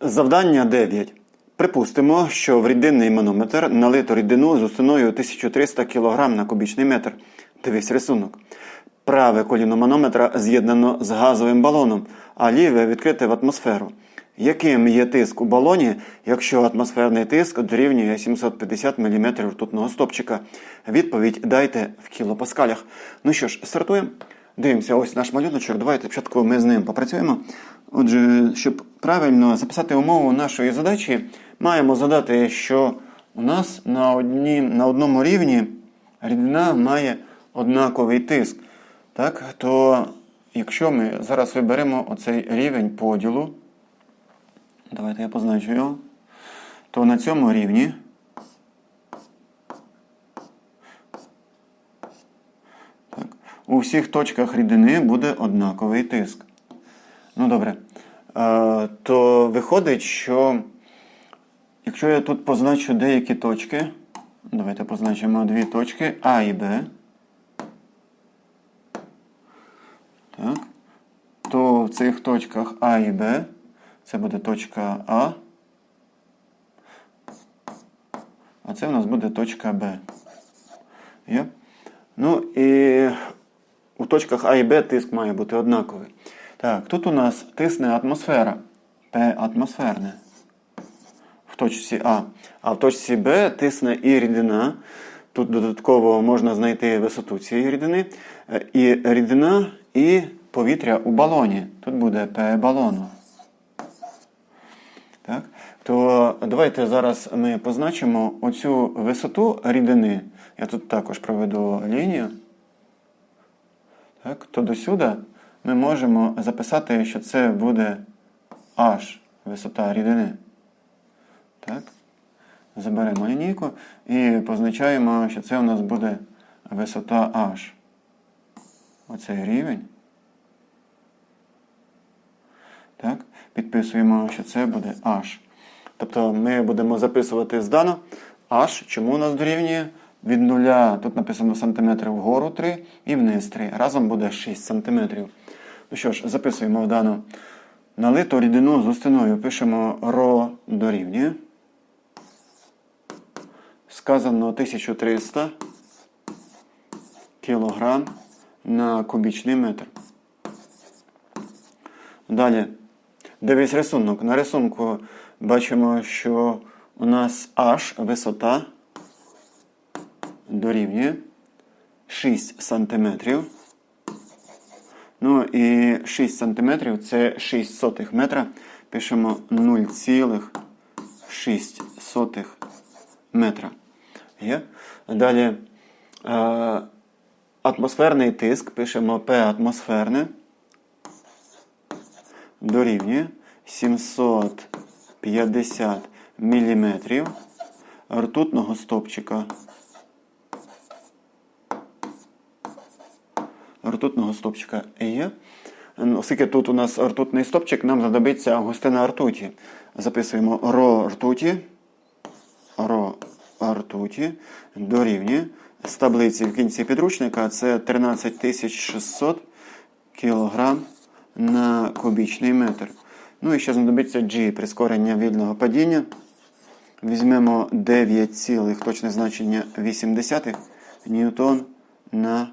Завдання 9. Припустимо, що в рідинний манометр налито рідину з установою 1300 кг на кубічний метр. Дивись рисунок. Праве коліно манометра з'єднано з газовим балоном, а ліве відкрите в атмосферу. Яким є тиск у балоні, якщо атмосферний тиск дорівнює 750 мм ртутного стопчика? Відповідь дайте в кілопаскалях. Ну що ж, стартуємо. Дивимося, ось наш малюночок. Давайте спочатку ми з ним попрацюємо. Отже, щоб правильно записати умову нашої задачі, маємо задати, що у нас на, одні, на одному рівні рідина має однаковий тиск. Так, то якщо ми зараз виберемо оцей рівень поділу, давайте я позначу його, то на цьому рівні так, у всіх точках рідини буде однаковий тиск. Ну добре. Е, то виходить, що якщо я тут позначу деякі точки, давайте позначимо дві точки А і Б. Так. То в цих точках А і Б це буде точка А. А це в нас буде точка Б. Є? Ну і у точках А і Б тиск має бути однаковий. Так, тут у нас тисне атмосфера. П атмосферне. В точці А. А в точці Б тисне і рідина. Тут додатково можна знайти висоту цієї рідини. І рідина, і повітря у балоні. Тут буде П балону. Так? То давайте зараз ми позначимо оцю висоту рідини. Я тут також проведу лінію. Так, то до сюди ми можемо записати, що це буде H висота рідини. Так. Заберемо лінійку і позначаємо, що це у нас буде висота H. Оцей рівень. Так. Підписуємо, що це буде H. Тобто ми будемо записувати здано H, чому у нас дорівнює? Від нуля, тут написано сантиметрів вгору 3 і вниз 3. Разом буде 6 сантиметрів. Ну що ж, записуємо в дану налиту рідину з густиною. Пишемо ро дорівнює. Сказано 1300 кілограм на кубічний метр. Далі. Дивись рисунок. На рисунку бачимо, що у нас H висота дорівнює 6 сантиметрів. Ну і 6 сантиметрів це 6 сотих метра. Пишемо 0,6 метра. Є? Далі е, атмосферний тиск. Пишемо P атмосферне. Дорівнює 750 мм ртутного стопчика. Ртутного стопчика є. Ну, Оскільки тут у нас ртутний стопчик, нам знадобиться густина ртуті. Записуємо ро ртуті. Ро ртуті дорівнює. З таблиці в кінці підручника це 13600 кг на кубічний метр. Ну і ще знадобиться G прискорення вільного падіння. Візьмемо 9, цілих, точне значення 80 ньютон на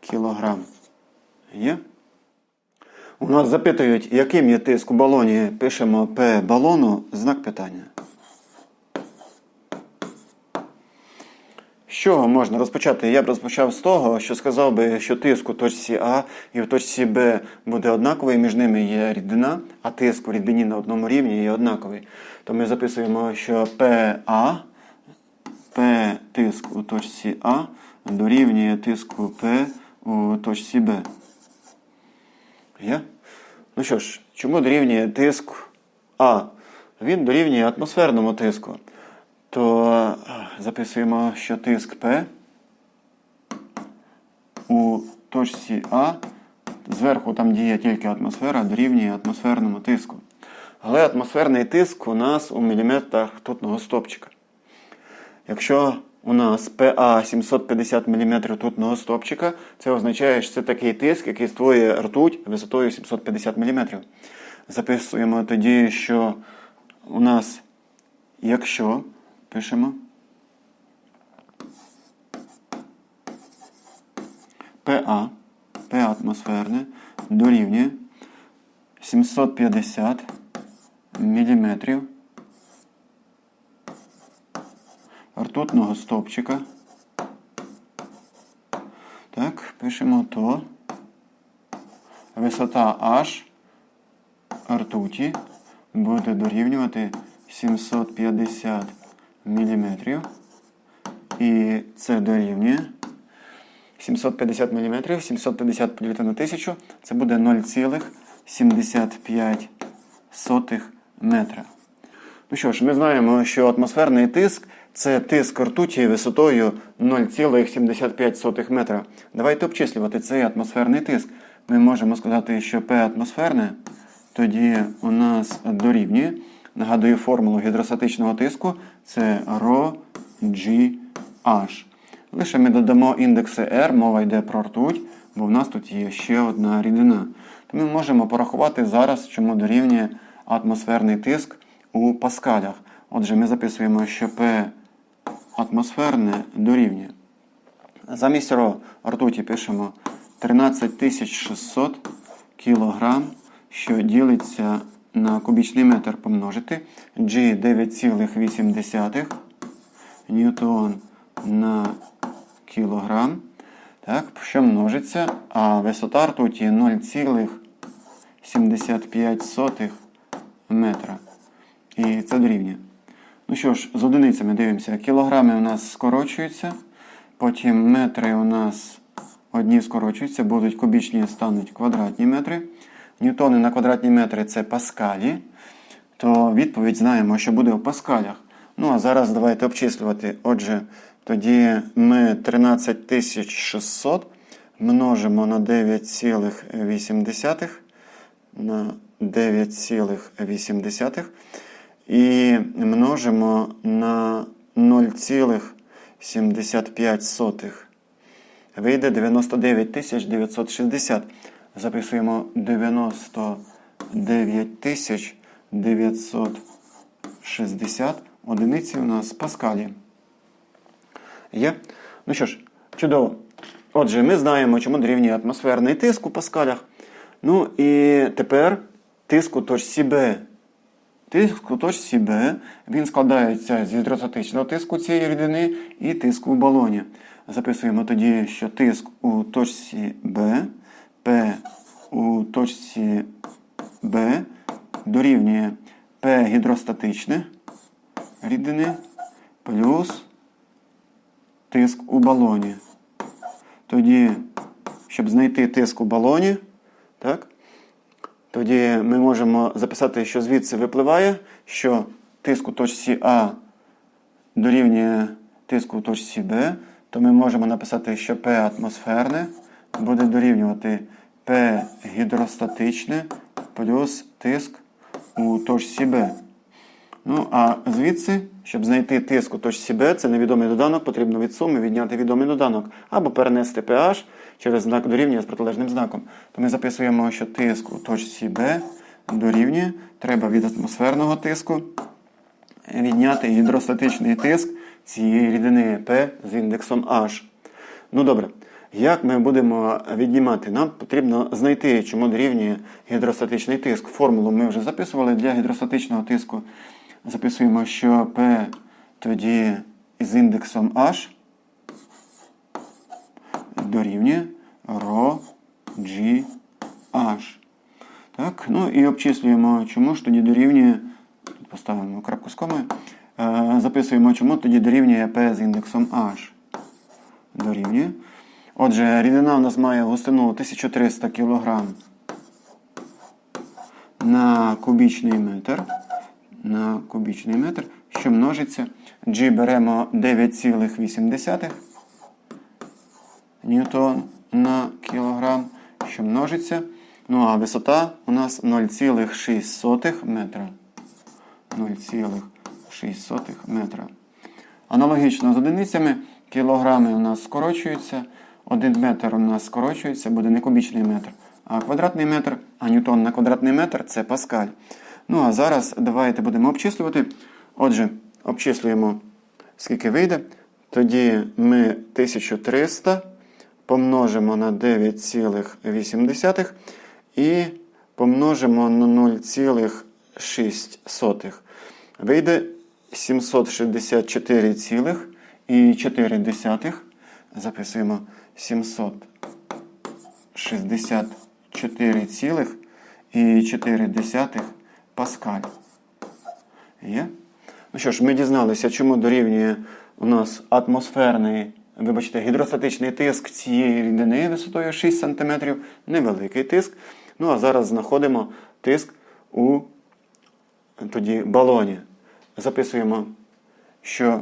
кілограм. Є? У нас запитують, яким є тиск у балоні. Пишемо П балону, знак питання. З чого можна розпочати? Я б розпочав з того, що сказав би, що тиск у точці А і в точці Б буде однаковий, між ними є рідина, а тиск у рідині на одному рівні є однаковий. То ми записуємо, що ПА, П тиск у точці А дорівнює тиску П у точці Б. Є? Ну що ж, чому дорівнює тиск А? Він дорівнює атмосферному тиску. То записуємо, що тиск П у точці А, зверху там діє тільки атмосфера, дорівнює атмосферному тиску. Але атмосферний тиск у нас у міліметрах ртутного стопчика. Якщо у нас ПА 750 мм ртутного стопчика, це означає, що це такий тиск, який створює ртуть висотою 750 мм. Записуємо тоді, що у нас, якщо пишемо ПА, П атмосферне дорівнює 750 мм ртутного стовпчика. Так, пишемо то. Висота H ртуті буде дорівнювати 750 мм. І це дорівнює 750 мм, 750 поділити на 1000, це буде 0,75 метра. Ну що ж, ми знаємо, що атмосферний тиск це тиск ртуті висотою 0,75 метра. Давайте обчислювати цей атмосферний тиск. Ми можемо сказати, що P атмосферне тоді у нас дорівнює. Нагадую формулу гідростатичного тиску це ρ, G, H. Лише ми додамо індекси R, мова йде про ртуть, бо в нас тут є ще одна рідина. То ми можемо порахувати зараз, чому дорівнює атмосферний тиск у паскалях. Отже, ми записуємо, що P атмосферне дорівнює. Замість ро ртуті пишемо 13600 кг, що ділиться на кубічний метр помножити. G 9,8 ньютон на кілограм. Так, що множиться, а висота ртуті 0,75 метра. І це дорівнює. Ну що ж, з одиницями дивимося. Кілограми у нас скорочуються, потім метри у нас одні скорочуються, будуть кубічні, стануть квадратні метри. Ньютони на квадратні метри це паскалі. То відповідь знаємо, що буде в паскалях. Ну, а зараз давайте обчислювати. Отже, тоді ми 13600 множимо на 9,8 на 9,8 і множимо на 0,75. Вийде 99 960. Записуємо 99 960. Одиниці у нас паскалі. Є? Ну що ж, чудово. Отже, ми знаємо, чому дорівнює атмосферний тиск у паскалях. Ну і тепер тиск у точці Б. Тиск у точці Б він складається з гідростатичного тиску цієї рідини і тиску в балоні. Записуємо тоді, що тиск у точці Б, П у точці Б дорівнює П гідростатичне рідини плюс тиск у балоні. Тоді, щоб знайти тиск у балоні, так, тоді ми можемо записати, що звідси випливає, що тиск у точці А дорівнює тиску у точці Б, то ми можемо написати, що P атмосферне буде дорівнювати P гідростатичне плюс тиск у точці Б. Ну, а звідси, щоб знайти тиск у точці Б, це невідомий доданок, потрібно від суми відняти відомий доданок або перенести pH через знак дорівнює з протилежним знаком. То ми записуємо, що тиск у точці Б дорівнює. Треба від атмосферного тиску відняти гідростатичний тиск цієї рідини P з індексом H. Ну добре. Як ми будемо віднімати? Нам потрібно знайти, чому дорівнює гідростатичний тиск. Формулу ми вже записували для гідростатичного тиску. Записуємо, що P тоді із індексом H дорівнює ρ G H. Так, ну і обчислюємо, чому ж тоді дорівнює. Тут поставимо крапку з комою. Е, Записуємо, чому тоді дорівнює P з індексом H. Дорівнює. Отже, рідина у нас має густину 1300 кг на кубічний метр. На кубічний метр, що множиться. G беремо 9,8 ньютон на кілограм, що множиться. Ну а висота у нас 0,6 метра. 0,6 метра. Аналогічно з одиницями кілограми у нас скорочуються. Один метр у нас скорочується, буде не кубічний метр, а квадратний метр, а ньютон на квадратний метр це паскаль. Ну а зараз давайте будемо обчислювати. Отже, обчислюємо, скільки вийде. Тоді ми 1300 помножимо на 9,8 і помножимо на 0,6. Вийде 764,4. Записуємо 764,4 паскаль. Є? Ну що ж, ми дізналися, чому дорівнює у нас атмосферний, вибачте, гідростатичний тиск цієї рідини висотою 6 см, невеликий тиск. Ну а зараз знаходимо тиск у тоді балоні. Записуємо, що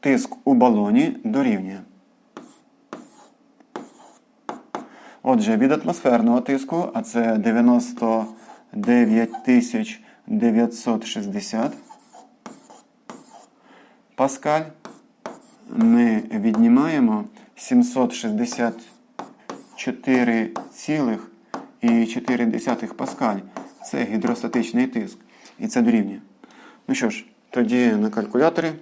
тиск у балоні дорівнює. Отже, від атмосферного тиску, а це 99 960 паскаль, ми віднімаємо 764,4 паскаль. Це гідростатичний тиск. І це дорівнює. Ну що ж, тоді на калькуляторі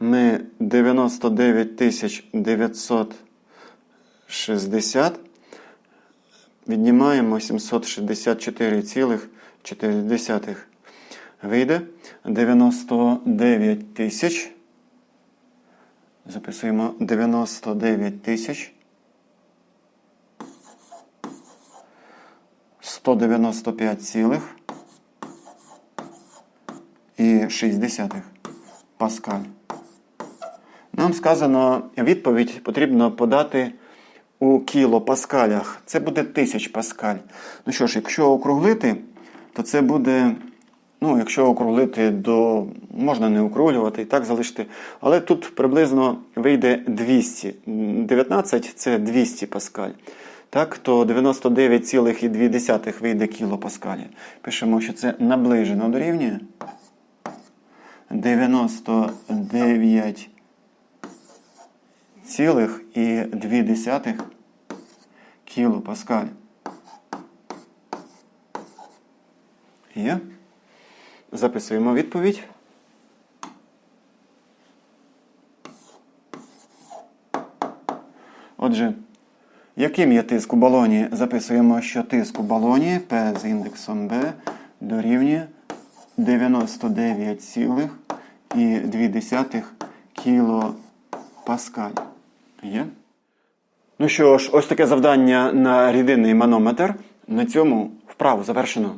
ми 99 960 віднімаємо 764,4. Вийде 99 тисяч. Записуємо 99 тисяч. 195 цілих і 60 паскаль. Нам сказано, відповідь потрібно подати у кілопаскалях. Це буде 1000 паскаль. Ну що ж, якщо округлити, то це буде, ну, якщо округлити до, можна не округлювати і так залишити. Але тут приблизно вийде 200. 19 це 200 паскаль. Так, то 99,2 вийде кілопаскалі. Пишемо, що це наближено дорівнює. 99 цілих і 2 кілопаскаль. Є. Записуємо відповідь. Отже, яким є тиск у балоні? Записуємо, що тиск у балоні P з індексом B дорівнює 99,2 кілопаскаль. Є? Ну що ж, ось таке завдання на рідинний манометр. На цьому вправу завершено.